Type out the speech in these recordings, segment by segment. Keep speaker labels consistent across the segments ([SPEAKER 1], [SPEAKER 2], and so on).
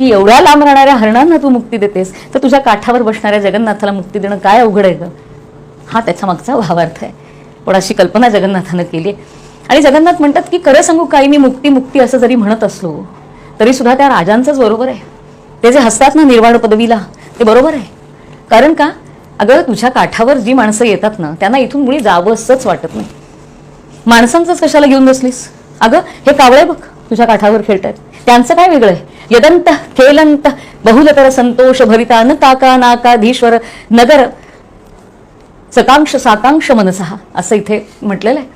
[SPEAKER 1] की एवढ्या लांब राहणाऱ्या हरणांना तू मुक्ती देतेस? तर तुझ्या काठावर बसणाऱ्या जगन्नाथाला मुक्ती देणं काय अवघड आहे ग? हा त्याच्या मागचा भावार्थ आहे. पण अशी कल्पना जगन्नाथानं केली आणि जगन्नाथ म्हणतात की खरं सांगू काही मी मुक्ती मुक्ती असं जरी म्हणत असलो तरी सुद्धा त्या राजांचंच बरोबर आहे. ते जे हसतात ना निर्वाण पदवीला ते बरोबर आहे. कारण का? अगं तुझ्या काठावर जी माणसं येतात ना त्यांना इथून मुळी जावंसंच वाटत नाही. माणसांचंच कशाला घेऊन बसलीस? अगं हे कावळे बघ तुझ्या काठावर खेळतात त्यांचं काय वेगळं आहे? यदंत खेलंत बहुलतर संतोष भरिता न काका नाकाधीश्वर नगर सकांक्ष साकांक्ष मनसहा असं इथे म्हटलेलं आहे.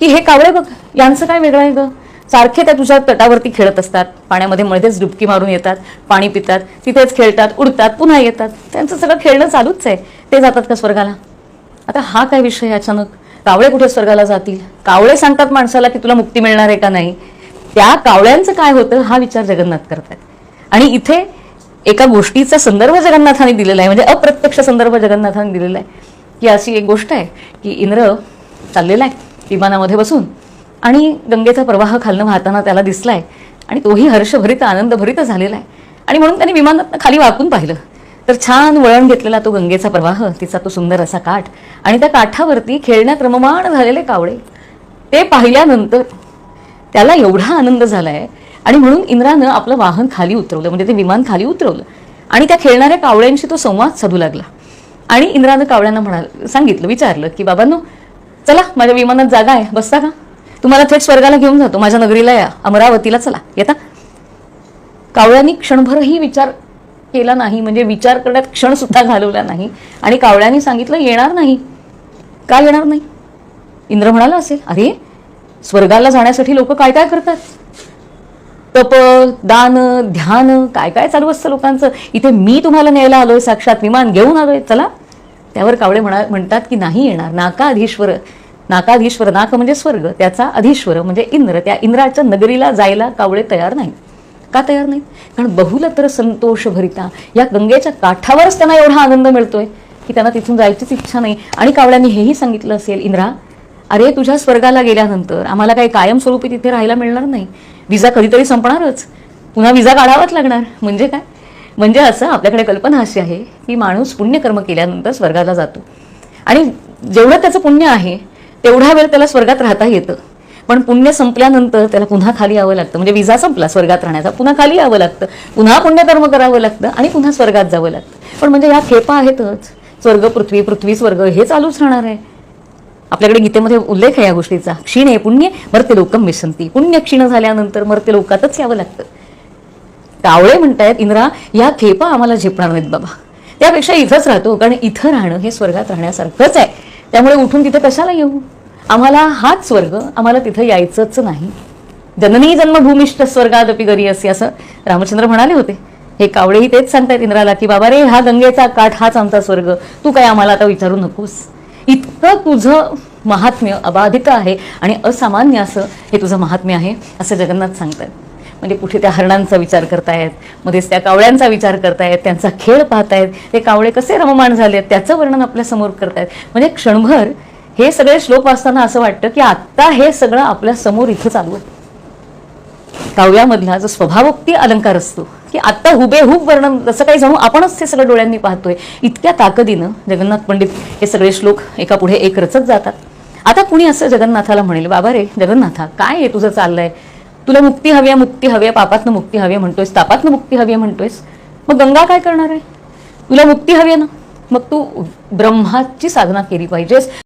[SPEAKER 1] की हे कावळे बघ यांचं काय वेगळं आहे ग? सारखे त्या तुझ्या तटावरती खेळत असतात. पाण्यामध्ये मध्येच डुबकी मारून येतात पाणी पितात तिथेच खेळतात उडतात पुन्हा येतात. त्यांचं सगळं खेळणं चालूच आहे. ते जातात का स्वर्गाला? आता हा काय विषय अचानक? कावळे कुठे स्वर्गाला जातील? कावळे सांगतात माणसाला की तुला मुक्ती मिळणार आहे का नाही? त्या कावळ्यांचं काय होतं हा विचार जगन्नाथ करतात आणि इथे एका गोष्टीचा संदर्भ जगन्नाथाने दिलेला आहे म्हणजे अप्रत्यक्ष संदर्भ जगन्नाथाने दिलेला आहे. की अशी एक गोष्ट आहे की इंद्र चाललेला आहे विमानामध्ये बसून आणि गंगेचा प्रवाह खालनं वाहताना त्याला दिसलाय आणि तोही हर्षभरित आनंदभरित झालेला आहे. आणि म्हणून त्याने विमानात खाली वाकून पाहिलं. तर छान वळण घेतलेला तो गंगेचा प्रवाह तिचा तो सुंदर असा काठ आणि त्या काठावरती खेळण्यात रममाण झालेले कावळे. ते पाहिल्यानंतर त्याला एवढा आनंद झालाय. आणि म्हणून इंद्रानं आपलं वाहन खाली उतरवलं म्हणजे ते विमान खाली उतरवलं. आणि त्या खेळणाऱ्या कावळ्यांशी तो संवाद साधू लागला. आणि इंद्रानं कावळ्यांना म्हणाल सांगितलं विचारलं की बाबांनो चला माझ्या विमानात जागा आहे बसता का? तुम्हाला थेट स्वर्गाला घेऊन जातो माझ्या नगरीला या अमरावतीला चला येता? कावळ्यांनी क्षणभरही विचार केला नाही म्हणजे विचार करण्यात क्षण सुद्धा घालवला नाही. आणि कावळ्यांनी सांगितलं येणार नाही. का येणार नाही? इंद्र म्हणाला असेल अरे स्वर्गाला जाण्यासाठी लोक काय काय करतात? तप दान ध्यान काय काय चालू असतं लोकांचं? इथे मी तुम्हाला न्यायला आलोय साक्षात विमान घेऊन आलोय. चला त्यावर कावळे म्हणा म्हणतात की नाही येणार. नाकाधीश्वर नाकाधीश्वर नाक म्हणजे स्वर्ग त्याचा अधीश्वर म्हणजे इंद्र. त्या इंद्राच्या नगरीला जायला कावळे तयार नाही का तयार नाहीत? कारण बहुल तर संतोष भरिता. या गंगेच्या काठावरच त्यांना एवढा आनंद मिळतोय की त्यांना तिथून जायचीच इच्छा नाही. आणि कावळ्यांनी हेही सांगितलं असेल इंद्रा अरे तुझ्या स्वर्गाला गेल्यानंतर आम्हाला काही कायमस्वरूपी तिथे राहायला मिळणार नाही. विजा कधीतरी संपणारच. पुन्हा विजा काढावाच लागणार. म्हणजे काय? म्हणजे असं आपल्याकडे कल्पना अशी आहे की माणूस पुण्यकर्म केल्यानंतर स्वर्गाला जातो. आणि जेवढं त्याचं पुण्य आहे तेवढा वेळ त्याला स्वर्गात राहता येतं. पण पुण्य संपल्यानंतर त्याला पुन्हा खाली यावं लागतं. म्हणजे विजा संपला स्वर्गात राहण्याचा. पुन्हा खाली यावं लागतं. पुन्हा पुण्यकर्म करावं लागतं आणि पुन्हा स्वर्गात जावं लागतं. पण म्हणजे ह्या खेपा आहेतच. स्वर्ग पृथ्वी पृथ्वी स्वर्ग हे चालूच राहणार आहे. आपल्याकडे गीतेमध्ये उल्लेख आहे या गोष्टीचा. क्षीण आहे पुण्य मर्त्य लोकम विसंती पुण्य क्षीण झाल्यानंतर मर्त्य लोकातच यावं लागतं. कावळे म्हणतायत इंद्रा या खेपा आम्हाला झेपणार नाहीत बाबा. त्यापेक्षा इथंच राहतो कारण इथं राहणं हे स्वर्गात राहण्यासारखंच आहे. त्यामुळे उठून तिथे कशाला येऊ? आम्हाला हाच स्वर्ग आम्हाला तिथं यायचंच नाही. जननी जन्मभूमिष्ठ स्वर्गादपी गरी असे असं रामचंद्र म्हणाले होते. हे कावळेही तेच सांगतायत इंद्राला की बाबा रे हा गंगेचा काठ हाच आमचा स्वर्ग. तू काय आम्हाला आता विचारू नकोस? इतकं तुझं महात्म्य अबाधित आहे आणि असामान्य असं हे तुझं महात्म्य आहे असं जगन्नाथ सांगतायत म्हणजे कुठे त्या हरणांचा विचार करतायत मध्येच त्या कावळ्यांचा विचार करतायत त्यांचा खेळ पाहतायत ते कावळे कसे रममाण झालेत त्याचं वर्णन आपल्यासमोर करतायत. म्हणजे क्षणभर हे सगळे श्लोक वाचताना असं वाटतं की आत्ता हे सगळं आपल्यासमोर इथं चालू आहे. काव्यामधला जो स्वभावोक्ती अलंकार असतो की आत्ता हुबेहूब वर्णन जसं काही जाऊ आपणच ते सगळं डोळ्यांनी पाहतोय. इतक्या ताकदीनं जगन्नाथ पंडित हे सगळे श्लोक एका पुढे एक रचत जातात. आता कुणी असं जगन्नाथाला म्हणेल बाबा रे जगन्नाथा काय आहे तुझं चाललंय? तुला मुक्ती हवी आहे मुक्ती हवी आहे पापातनं मुक्ती हवी आहे म्हणतोयस तापातनं मुक्ती हवी आहे म्हणतोयस. मग गंगा काय करणार आहे? तुला मुक्ती हवी आहे ना? मग तू ब्रह्माची साधना केली पाहिजेस.